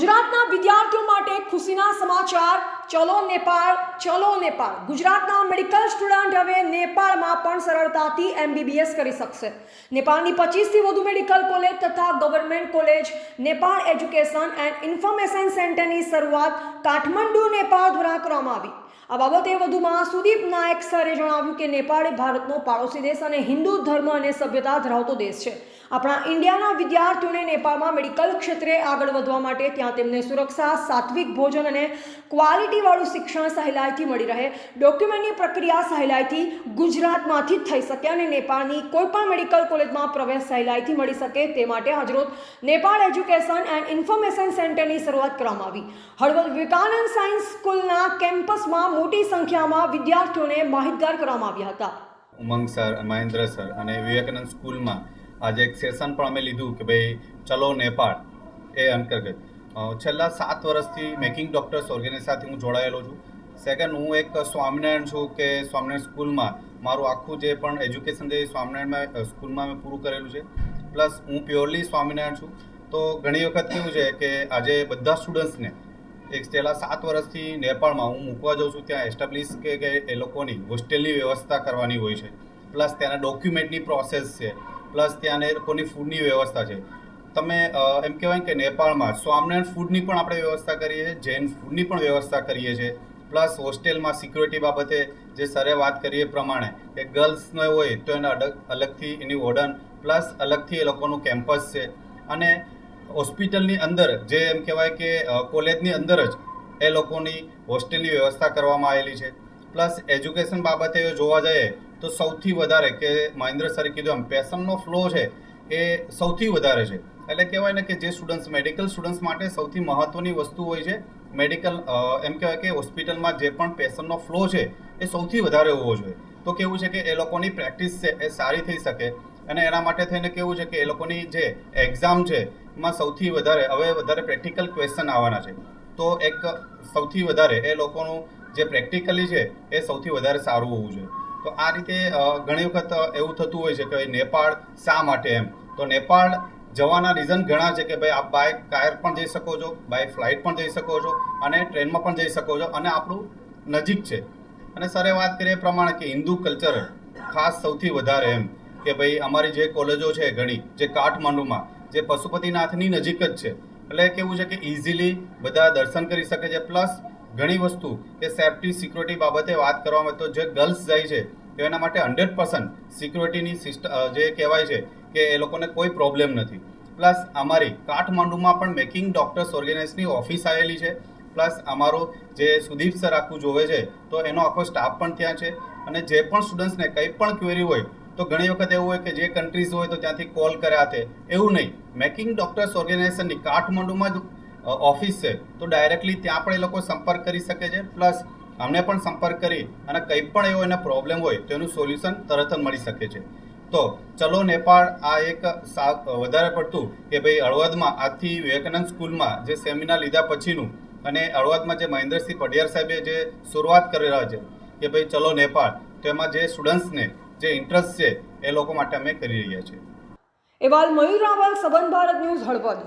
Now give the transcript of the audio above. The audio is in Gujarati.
ગુજરાતના વિદ્યાર્થીઓ માટે ખુશીના સમાચાર. ચલો નેપાળ ચલો નેપાળ. ગુજરાતના મેડિકલ સ્ટુડન્ટ હવે નેપાળમાં પણ સરળતાથી એમબીબીએસ કરી શકશે. નેપાળની પચીસથી વધુ મેડિકલ કોલેજ તથા government college Nepal education and information સેન્ટરની શરૂઆત કાઠમંડુ, નેપાળ દ્વારા કરવામાં આવી. આ બાબતે વધુમાં સુદીપ નાયક સરે જણાવ્યું કે નેપાળ ભારતનો પાડોશી દેશ અને હિન્દુ ધર્મ અને સભ્યતા ધરાવતો દેશ છે. આપણા ઇન્ડિયાના વિદ્યાર્થીઓને નેપાળમાં મેડિકલ ક્ષેત્રે આગળ વધવા માટે ત્યાં તેમને સુરક્ષા, સાત્વિક ભોજન અને ક્વોલિટીવાળું શિક્ષણ સહેલાઈથી મળી રહે. ડોક્યુમેન્ટની પ્રક્રિયા સહેલાઈથી ગુજરાતમાંથી જ થઈ શકે અને નેપાળની કોઈપણ મેડિકલ કોલેજમાં પ્રવેશ સહેલાઈથી મળી શકે તે માટે આજરોજ નેપાળ એજ્યુકેશન એન્ડ ઇન્ફોર્મેશન સેન્ટરની શરૂઆત કરવામાં આવી. હળવદ વિવેકાનંદ સાયન્સ સ્કૂલના કેમ્પસમાં મોટી સંખ્યામાં વિદ્યાર્થીઓને માહિતગાર કરવામાં આવ્યા હતા. ઉમંગ સર, મહેન્દ્ર સર અને વિવેકાનંદ સ્કૂલમાં આજે એક સેશન પણ અમે લીધું કે ભાઈ ચલો નેપાળ એ અંતર્ગત. છેલ્લા સાત વર્ષથી મેકિંગ ડોક્ટર્સ ઓર્ગેનાઇઝ હું જોડાયેલો છું. સેકન્ડ, હું એક સ્વામિનારાયણ છું કે સ્વામિનારાયણ સ્કૂલમાં મારું આખું જે પણ એજ્યુકેશન જે સ્વામિનારાયણમાં સ્કૂલમાં મેં પૂરું કરેલું છે. પ્લસ હું પ્યોરલી સ્વામિનારાયણ છું. તો ઘણી વખત કેવું છે કે આજે બધા સ્ટુડન્ટ્સને એક છેલ્લા સાત વર્ષથી નેપાળમાં હું મૂકવા જાઉં છું, ત્યાં એસ્ટાબ્લિશ કે એ લોકોની હોસ્ટેલની વ્યવસ્થા કરવાની હોય છે. પ્લસ ત્યાંના ડોક્યુમેન્ટની પ્રોસેસ છે. પ્લસ ત્યાં એ લોકોની ફૂડની વ્યવસ્થા છે. તમે એમ કહેવાય કે નેપાળમાં સ્વામિનારાયણ ફૂડની પણ આપણે વ્યવસ્થા કરીએ છીએ, જૈન ફૂડની પણ વ્યવસ્થા કરીએ છીએ. પ્લસ હોસ્ટેલમાં સિક્યુરિટી બાબતે જે સરે વાત કરીએ પ્રમાણે કે ગર્લ્સને હોય તો એને અલગ અલગથી એની વોર્ડન પ્લસ અલગથી એ લોકોનું કેમ્પસ છે. અને હોસ્પિટલની અંદર જે એમ કહેવાય કે કોલેજની અંદર જ એ લોકોની હોસ્ટેલની વ્યવસ્થા કરવામાં આવેલી છે. પ્લસ એજ્યુકેશન બાબતે જોવા જઈએ તો સૌથી વધારે કે મહેન્દ્ર સરે કીધું એમ પેશનનો ફ્લો છે એ સૌથી વધારે છે. એટલે કહેવાય ને કે જે સ્ટુડન્ટ્સ, મેડિકલ સ્ટુડન્ટ્સ માટે સૌથી મહત્ત્વની વસ્તુ હોય છે મેડિકલ એમ કહેવાય કે હોસ્પિટલમાં જે પણ પેશન્ટનો ફ્લો છે એ સૌથી વધારે હોવો જોઈએ. તો કેવું છે કે એ લોકોની પ્રેક્ટિસ છે એ સારી થઈ શકે. અને એના માટે થઈને કેવું છે કે એ લોકોની જે એક્ઝામ છે, એમાં સૌથી વધારે, હવે વધારે પ્રેક્ટિકલ ક્વેશ્ચન આવવાના છે. તો એક સૌથી વધારે એ લોકોનું જે પ્રેક્ટિકલી છે, એ સૌથી વધારે સારું હોવું જોઈએ. તો આ રીતે ઘણી વખત એવું થતું હોય છે કે ભાઈ નેપાળ શા માટે એમ? તો નેપાળ જવાના રીઝન ઘણા છે કે ભાઈ આપ બાય કાર પણ જઈ શકો છો બાય ફ્લાઇટ પણ જઈ શકો છો અને ટ્રેનમાં પણ જઈ શકો છો અને આપણું નજીક છે. અને સરે વાત કરીએ પ્રમાણે કે હિન્દુ કલ્ચર ખાસ સૌથી વધારે એમ. કે ભાઈ અમારી જે કોલેજો છે ઘણી, જે કાઠમાંડુમાં, જે પશુપતિનાથની નજીક જ છે. એટલે કેવું છે કે ઇઝીલી બધા દર્શન કરી શકે છે. પ્લસ ઘણી વસ્તુ કે સેફટી સિક્યુરિટી બાબતે વાત કરવામાં તો જે ગર્લ્સ જાય છે, તો એના માટે હંડ્રેડ પર્સન્ટ સિક્યુરિટીની સિસ્ટમ જે કહેવાય છે કે એ લોકોને કોઈ પ્રોબ્લેમ નથી. પ્લસ અમારી કાઠમાંડુમાં પણ મેકિંગ ડોક્ટર્સ ઓર્ગેનાઇઝની ઓફિસ આવેલી છે. પ્લસ અમારો જે સુદીપ સર આખું જોવે છે, તો એનો આખો સ્ટાફ પણ ત્યાં છે. અને જે પણ સ્ટુડન્ટ્સને કંઈ પણ ક્વેરી હોય તો ઘણી વખત એવું હોય કે જે કન્ટ્રીઝ હોય તો ત્યાંથી કોલ કર્યા તે એવું નહીં. મેકિંગ ડોક્ટર્સ ઓર્ગેનાઇઝેશનની કાઠમંડુમાં જ ઓફિસ છે. તો ડાયરેક્ટલી ત્યાં પણ એ લોકો સંપર્ક કરી શકે છે. પ્લસ અમને પણ સંપર્ક કરી અને કંઈ પણ એવો એને પ્રોબ્લેમ હોય તો એનું સોલ્યુશન તરત જ મળી શકે છે. તો ચલો નેપાળ આ એક વધારે પડતું કે ભાઈ હળવદમાં આજથી વિવેકાનંદ સ્કૂલમાં જે સેમિનાર લીધા પછીનું અને હળવદમાં જે મહેન્દ્રસિંહ પડિયાર સાહેબે જે શરૂઆત કરી રહ્યા છે કે ભાઈ ચલો નેપાળ. તો એમાં જે સ્ટુડન્ટ્સને જે ઇન્ટરેસ્ટ છે એ લોકો માટે અમે કરી રહ્યા છીએ. એવાલ મયુર રાવલ, સબન ભારત ન્યૂઝ હળવદ.